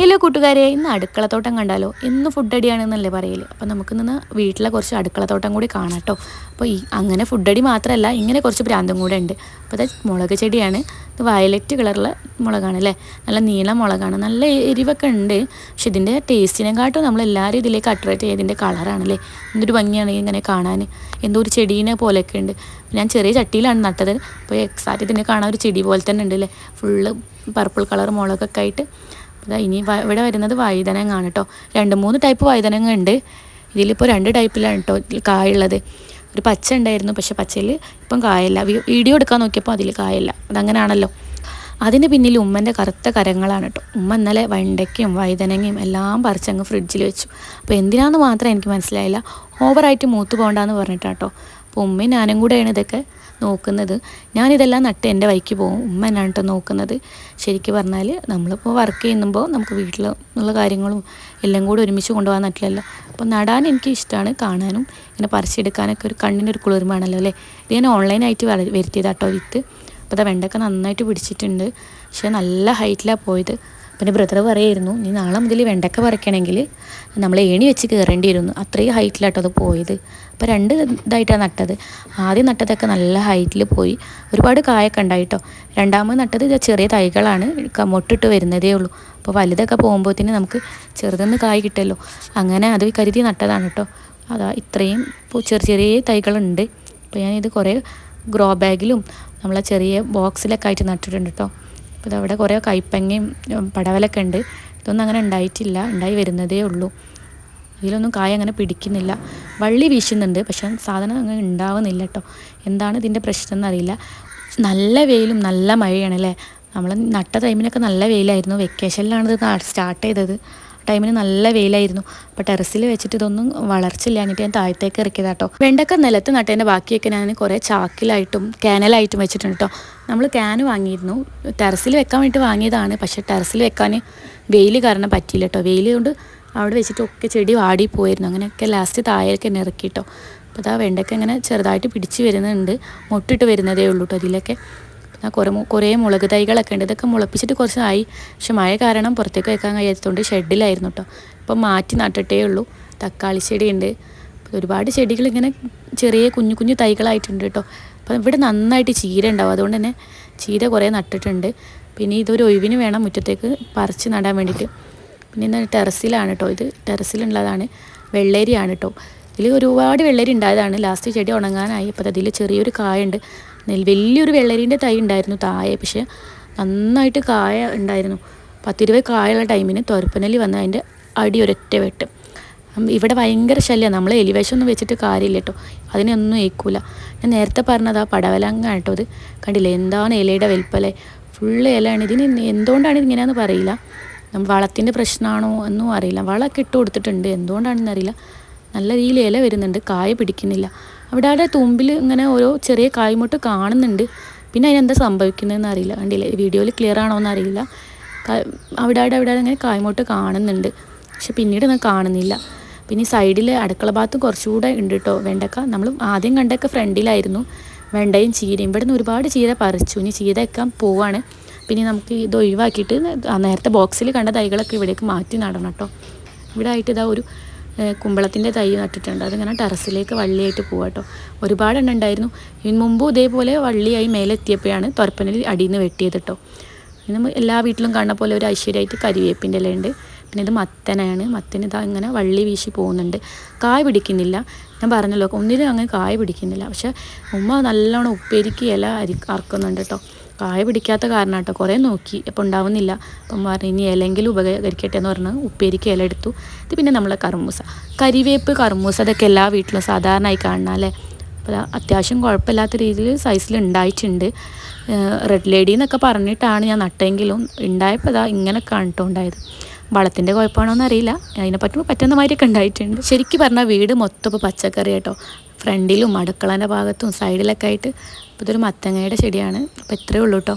Hello കൂട്ടുകാരെ ഇന്ന് അടുക്കളത്തോട്ടം കണ്ടാലോ? ഇന്ന് ഫുഡ് അടിയാണെന്നല്ലേ പറയൽ? അപ്പോൾ നമുക്ക് നിന്ന് വീട്ടിലെ കുറച്ച് അടുക്കളത്തോട്ടം കൂടി കാണാം കേട്ടോ. അപ്പോൾ ഈ അങ്ങനെ ഫുഡ് അടി മാത്രമല്ല ഇങ്ങനെ കുറച്ച് പ്രാന്തം കൂടെ ഉണ്ട്. അപ്പോൾ അത് മുളക് ചെടിയാണ്. ഇത് വയലറ്റ് കളറുള്ള മുളകാണ് അല്ലേ? നല്ല നീളം മുളകാണ്. നല്ല എരിവൊക്കെ ഉണ്ട്. പക്ഷെ ഇതിന്റെ ടേസ്റ്റിനെക്കാട്ടും നമ്മളെല്ലാവരും ഇതിലേക്ക് അട്രാക്റ്റ് ചെയ്തതിന്റെ കളറാണല്ലേ എന്തൊരു ഭംഗിയാണ് ഇങ്ങനെ കാണാൻ എന്തോ ഒരു ചെടീനെ പോലെയൊക്കെ ഉണ്ട്. ഞാൻ ചെറിയ ചട്ടിയിലാണ് നട്ടത്. അപ്പോൾ എക്സാക്റ്റ് ഇതിനെ കാണാൻ ഒരു ചെടി പോലെ തന്നെ ഉണ്ട് അല്ലേ? ഫുള്ള് പർപ്പിൾ കളർ മുളകൊക്കെ ആയിട്ട്. അതാ ഇനി ഇവിടെ വരുന്നത് വഴുതനങ്ങാണ് കേട്ടോ രണ്ട് മൂന്ന് ടൈപ്പ് വഴുതനങ്ങ ഉണ്ട് ഇതിലിപ്പോൾ രണ്ട് ടൈപ്പിലാണ് കേട്ടോ കായുള്ളത്. ഒരു പച്ച ഉണ്ടായിരുന്നു പക്ഷെ പച്ചയിൽ ഇപ്പം കായല്ല. വീഡിയോ എടുക്കാൻ നോക്കിയപ്പോൾ അതിൽ കായല്ല. അതങ്ങനെയാണല്ലോ അതിന് പിന്നിൽ ഉമ്മന്റെ കറുത്ത കരങ്ങളാണ് കേട്ടോ ഉമ്മ ഇന്നലെ വെണ്ടയ്ക്കും വഴുതനങ്ങയും എല്ലാം പറിച്ചങ്ങ് ഫ്രിഡ്ജിൽ വെച്ചു. അപ്പോൾ എന്തിനാന്ന് മാത്രം എനിക്ക് മനസ്സിലായില്ല. ഓവറായിട്ട് മൂത്ത് പോകണ്ടെന്ന് പറഞ്ഞിട്ടാട്ടോ അപ്പോൾ ഉമ്മയും ഞാനും കൂടെയാണ് ഇതൊക്കെ നോക്കുന്നത്. ഞാനിതെല്ലാം നട്ട് എന്റെ വഴിക്ക് പോകും. ഉമ്മ എന്നാണ് കേട്ടോ നോക്കുന്നത്. ശരിക്കും പറഞ്ഞാൽ നമ്മളിപ്പോൾ വർക്ക് ചെയ്യുമ്പോൾ നമുക്ക് വീട്ടിൽ ഉള്ള കാര്യങ്ങളും എല്ലാം കൂടി ഒരുമിച്ച് കൊണ്ടുപോകാൻ പറ്റില്ലല്ലോ. അപ്പോൾ നടാൻ എനിക്ക് ഇഷ്ടമാണ് കാണാനും ഇങ്ങനെ പറിച്ചെടുക്കാനൊക്കെ ഒരു കണ്ണിനൊരു കുളിർമാണല്ലോ അല്ലേ? ഇത് ഞാൻ ഓൺലൈനായിട്ട് വരുത്തിയതാട്ടോ വിത്ത്. അപ്പോൾ അത് വെണ്ടക്ക നന്നായിട്ട് പിടിച്ചിട്ടുണ്ട്. പക്ഷേ നല്ല ഹൈറ്റിലാണ് പോയത്. പിന്നെ ബ്രദർ പറയായിരുന്നു നീ നാളെ മുതൽ വെണ്ടക്ക പറിക്കണമെങ്കിൽ നമ്മൾ ഏണി വെച്ച് കയറേണ്ടി വരുന്നു അത്രയും ഹൈറ്റിലാട്ടോ അത് പോയത്. അപ്പോൾ രണ്ട് ഇതായിട്ടാണ് നട്ടത്. ആദ്യം നട്ടതൊക്കെ നല്ല ഹൈറ്റിൽ പോയി. ഒരുപാട് കായൊക്കെ ഉണ്ടായിട്ടോ. രണ്ടാമത് നട്ടത് ചെറിയ തൈകളാണ് മൊട്ടിട്ട് വരുന്നതേ ഉള്ളൂ. അപ്പോൾ വലുതൊക്കെ പോകുമ്പോഴത്തേന് നമുക്ക് ചെറുതെന്ന് കായ് കിട്ടുമല്ലോ. അങ്ങനെ അത് കരുതി നട്ടതാണ് കേട്ടോ. അതാ ഇത്രയും ചെറിയ ചെറിയ തൈകളുണ്ട്. അപ്പോൾ ഞാനിത് കുറേ ഗ്രോ ബാഗിലും നമ്മളെ ചെറിയ ബോക്സിലൊക്കെ ആയിട്ട് നട്ടിട്ടുണ്ട് കേട്ടോ. അപ്പോൾ അവിടെ കുറേ കൈപ്പങ്ങയും പടവലൊക്കെ ഉണ്ട്. ഇതൊന്നും അങ്ങനെ ഉണ്ടായിട്ടില്ല. ഉണ്ടായി വരുന്നതേ ഉള്ളൂ. ഇതിലൊന്നും കായ അങ്ങനെ പിടിക്കുന്നില്ല. വള്ളി വീശുന്നുണ്ട്. പക്ഷെ സാധനം അങ്ങനെ ഉണ്ടാവുന്നില്ല കേട്ടോ. എന്താണ് ഇതിന്റെ പ്രശ്നം എന്നറിയില്ല. നല്ല വെയിലും നല്ല മഴയാണ് അല്ലേ? നമ്മൾ നട്ട ടൈമിനൊക്കെ നല്ല വെയിലായിരുന്നു. വെക്കേഷനിലാണ് ഇത് സ്റ്റാർട്ട് ചെയ്തത്. ടൈമിന് നല്ല വെയിലായിരുന്നു. അപ്പോൾ ടെറസിൽ വെച്ചിട്ട് ഇതൊന്നും വളർച്ചില്ലാഞ്ഞിട്ട് ഞാൻ താഴത്തേക്ക് ഇറക്കിയതാ കേട്ടോ വെണ്ടക്ക നിലത്ത് നട്ടതിന്റെ ബാക്കിയൊക്കെ ഞാൻ കുറേ ചാക്കിലായിട്ടും കാനലായിട്ടും വെച്ചിട്ടുണ്ട് കേട്ടോ നമ്മൾ ക്യാൻ വാങ്ങിയിരുന്നു. ടെറസിൽ വെക്കാൻ വേണ്ടി വാങ്ങിയതാണ്. പക്ഷേ ടെറസിൽ വെക്കാൻ വെയിൽ കാരണം പറ്റിയില്ല കേട്ടോ വെയിൽ കൊണ്ട് അവിടെ വെച്ചിട്ട് ഒക്കെ ചെടി വാടി പോയിരുന്നു. അങ്ങനെയൊക്കെ ലാസ്റ്റ് താഴേക്ക് തന്നെ ഇറക്കി കേട്ടോ അപ്പോൾ അതാ വെണ്ടയ്ക്ക ഇങ്ങനെ ചെറുതായിട്ട് പിടിച്ച് വരുന്നുണ്ട്. മുട്ടിട്ട് വരുന്നതേ ഉള്ളൂ കേട്ടോ അതിലൊക്കെ കുറേ കുറേ മുളക് തൈകളൊക്കെ ഉണ്ട്. ഇതൊക്കെ മുളപ്പിച്ചിട്ട് കുറച്ചായി. പക്ഷെ മഴ കാരണം പുറത്തേക്ക് വെക്കാൻ കഴിയാത്തതുകൊണ്ട് ഷെഡിലായിരുന്നു കേട്ടോ ഇപ്പം മാറ്റി നട്ടിട്ടേ ഉള്ളൂ. തക്കാളി ചെടിയുണ്ട്. ഒരുപാട് ചെടികൾ ഇങ്ങനെ ചെറിയ കുഞ്ഞു കുഞ്ഞു തൈകളായിട്ടുണ്ട് കേട്ടോ അപ്പം ഇവിടെ നന്നായിട്ട് ചീര ഉണ്ടാവും. അതുകൊണ്ട് തന്നെ ചീര കുറേ നട്ടിട്ടുണ്ട്. പിന്നെ ഇതൊരു ഒഴിവിന് വേണം മുറ്റത്തേക്ക് പറിച്ച് നടാൻ വേണ്ടിയിട്ട്. പിന്നെ ഇന്ന് ടെറസിലാണ് കേട്ടോ ഇത് ടെറസിലുള്ളതാണ്. വെള്ളേരിയാണ് കേട്ടോ ഇതിൽ ഒരുപാട് വെള്ളരി ഉണ്ടായതാണ്. ലാസ്റ്റ് ചെടി ഉണങ്ങാനായി. അപ്പോൾ അതിൽ ചെറിയൊരു കായുണ്ട്. വലിയൊരു വെള്ളരീന്റെ തൈ ഉണ്ടായിരുന്നു തായ പക്ഷേ നന്നായിട്ട് കായ ഉണ്ടായിരുന്നു. പത്തിരുപത് കായുള്ള ടൈമിന് തുരപ്പനലി വന്ന് അതിന്റെ അടി ഒരൊറ്റ വെട്ട്. ഇവിടെ ഭയങ്കര ശല്യമാണ് നമ്മൾ എലിവേഷൻ ഒന്നും വെച്ചിട്ട് കാര്യമില്ല കേട്ടോ. അതിനൊന്നും ഏൽക്കൂല. ഞാൻ നേരത്തെ പറഞ്ഞത് ആ പടവലങ്ങ കേട്ടോ അത് കണ്ടില്ലേ? എന്താണ് ഇലയുടെ വലിപ്പല ഫുള്ള് ഇലയാണ്. ഇതിന് എന്തുകൊണ്ടാണ് ഇങ്ങനെയാണെന്ന് പറയില്ല. വളത്തിന്റെ പ്രശ്നമാണോ എന്നും അറിയില്ല. വളമൊക്കെ ഇട്ട് കൊടുത്തിട്ടുണ്ട്. എന്തുകൊണ്ടാണെന്ന് അറിയില്ല നല്ല രീതിയിൽ ഇല വരുന്നുണ്ട്. കായ പിടിക്കുന്നില്ല. അവിടെ അവിടെ തുമ്പിൽ ഇങ്ങനെ ഓരോ ചെറിയ കായ്മുട്ട് കാണുന്നുണ്ട്. പിന്നെ അതിനെന്താ സംഭവിക്കുന്നതെന്ന് അറിയില്ല. കണ്ടില്ലേ? വീഡിയോയിൽ ക്ലിയർ ആണോ എന്ന് അറിയില്ല. അവിടെ അവിടെ അവിടെ ഇങ്ങനെ കായ്മുട്ട് കാണുന്നുണ്ട്. പക്ഷെ പിന്നീട് ഒന്നും കാണുന്നില്ല. പിന്നെ ഈ സൈഡിൽ അടുക്കള ഭാഗത്ത് കുറച്ചുകൂടെ ഉണ്ട് കേട്ടോ വെണ്ടക്ക. നമ്മൾ ആദ്യം കണ്ടൊക്കെ ഫ്രണ്ടിലായിരുന്നു വെണ്ടയും ചീരയും. ഇവിടെ നിന്ന് ഒരുപാട് ചീര പറിച്ചു. ഇനി ചീര വെക്കാൻ പോവാണ്. പിന്നെ നമുക്ക് ഇത് ഒഴിവാക്കിയിട്ട് നേരത്തെ ബോക്സിൽ കണ്ട തൈകളൊക്കെ ഇവിടേക്ക് മാറ്റി നടണം കേട്ടോ ഇവിടെ ആയിട്ട് ഇതാ ഒരു കുമ്പളത്തിന്റെ തൈ നട്ടിട്ടുണ്ട്. അതിങ്ങനെ ടെറസിലേക്ക് വള്ളിയായിട്ട് പോവാട്ടോ കേട്ടോ ഒരുപാട് എണ്ണം ഉണ്ടായിരുന്നു. ഇതിന് മുമ്പും ഇതേപോലെ വള്ളിയായി മേലെത്തിയപ്പോഴാണ് തുറപ്പനിൽ അടിയിൽ നിന്ന് വെട്ടിയത് കേട്ടോ പിന്നെ എല്ലാ വീട്ടിലും കാണുന്ന പോലെ ഒരു ഐശ്വര്യമായിട്ട് കരിവേപ്പിന്റെ ഇലയുണ്ട് പിന്നെ ഇത് മത്തനാണ്. മത്തന് ഇതാ ഇങ്ങനെ വള്ളി വീശി പോകുന്നുണ്ട്. കായ് പിടിക്കുന്നില്ല. ഞാൻ പറഞ്ഞല്ലോ ഒന്നിലും അങ്ങനെ കായ് പിടിക്കുന്നില്ല. പക്ഷേ ഉമ്മ നല്ലോണം ഉപ്പേരിക്ക് ഇല അരി അറക്കുന്നുണ്ട് കേട്ടോ കായ പിടിക്കാത്ത കാരണം കേട്ടോ കുറേ നോക്കി. അപ്പോൾ ഉണ്ടാവുന്നില്ല. അപ്പം പറഞ്ഞു ഇനി ഇലെങ്കിലും ഉപകരിക്കട്ടെ എന്ന് പറഞ്ഞ് ഉപ്പേരിക്ക് ഇല എടുത്തു. ഇത് പിന്നെ നമ്മളെ കറുമൂസ. കരിവേപ്പ് കറുമൂസ അതൊക്കെ എല്ലാ വീട്ടിലും സാധാരണയായി കാണണം അല്ലേ? അപ്പോൾ അത്യാവശ്യം കുഴപ്പമില്ലാത്ത രീതിയിൽ സൈസിൽ ഉണ്ടായിട്ടുണ്ട്. റെഡ് ലേഡി എന്നൊക്കെ പറഞ്ഞിട്ടാണ് ഞാൻ നട്ടെങ്കിലും ഉണ്ടായപ്പോൾ അതാ ഇങ്ങനെ കണ്ടിട്ടുണ്ടായത് വളത്തിന്റെ കുഴപ്പമാണോ എന്നറിയില്ല. അതിനെ പറ്റുമ്പോൾ പറ്റുന്ന മാതിരിയൊക്കെ ഉണ്ടായിട്ടുണ്ട്. ശരിക്കും പറഞ്ഞാൽ വീട് മൊത്തം ഇപ്പോൾ പച്ചക്കറി കേട്ടോ ഫ്രണ്ടിലും അടുക്കളേന്റെ ഭാഗത്തും സൈഡിലൊക്കെ ആയിട്ട് അപ്പോൾ ഇതൊരു മത്തങ്ങയുടെ ചെടിയാണ്. അപ്പോൾ ഇത്രയേ ഉള്ളൂ കേട്ടോ